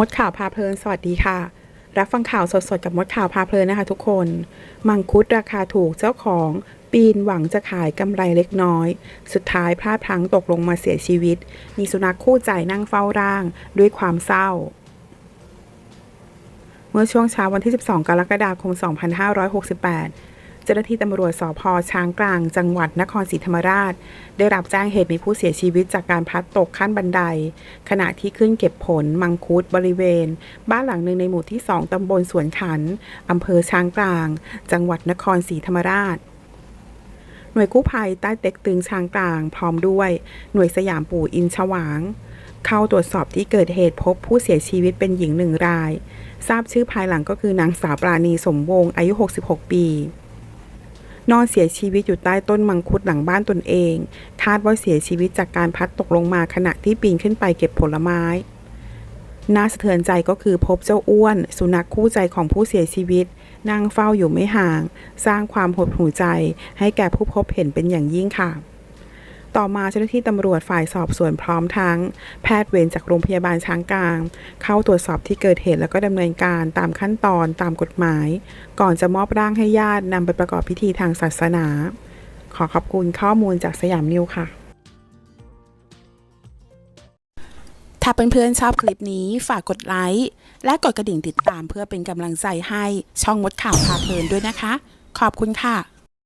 มดข่าวพาเพลิน สวัสดีค่ะ รับฟังข่าวสดๆ กับมดข่าวพาเพลินนะคะทุกคน มังคุดราคาถูกเจ้าของ ปีนหวังจะขายกำไรเล็กน้อย สุดท้ายพลาดพลั้งตกลงมาเสียชีวิต มีสุนัขคู่ใจนั่งเฝ้าร่าง ด้วยความเศร้าเมื่อช่วงเช้าวันที่ 12 กรกฎาคม 2568 เจ้าหน้าที่ตำรวจสพช้างกลาง จังหวัดนครศรีธรรมราช ได้รับแจ้งเหตุมีผู้เสียชีวิตจากการพัดตกขั้นบันได ขณะที่ขึ้นเก็บผลมังคุดบริเวณ บ้านหลังหนึ่งในหมู่ที่ 2 ตำบลสวนขัน อำเภอช้างกลาง จังหวัดนครศรีธรรมราชหน่วยกู้ภัยใต้เต็กตึงช้างกลาง พร้อมด้วยหน่วยสยามปู่อินชวาง เข้าตรวจสอบที่เกิดเหตุพบผู้เสียชีวิตเป็นหญิงหนึ่งราย ทราบชื่อภายหลังก็คือนางสาวปราณีสมวงศ์อายุ 66 ปี นอนเสียชีวิตอยู่ใต้ต้นมังคุดหลังบ้านตนเอง คาดว่าเสียชีวิตจากการพัดตกลงมาขณะที่ปีนขึ้นไปเก็บผลไม้ น่าสะเทือนใจก็คือพบเจ้าอ้วน สุนัขคู่ใจของผู้เสียชีวิต นั่งเฝ้าอยู่ไม่ห่าง สร้างความหดหู่ใจให้แก่ผู้พบเห็นเป็นอย่างยิ่งค่ะ ต่อมาเจ้าหน้าที่ตำรวจฝ่ายสอบสวนพร้อมทั้ง แพทย์เวรจากโรงพยาบาลช้างกลาง เข้าตรวจสอบที่เกิดเหตุแล้วก็ดำเนินการตามขั้นตอนตามกฎหมาย ก่อนจะมอบร่างให้ญาตินำไปประกอบพิธีทางศาสนา ขอขอบคุณข้อมูลจากสยามนิวค่ะถ้าเพื่อนๆชอบคลิปนี้ฝากกดไลค์และกดกระดิ่งติดตามเพื่อเป็นกำลังใจให้ช่องมดข่าวพาเพลินด้วยนะคะ ขอบคุณค่ะ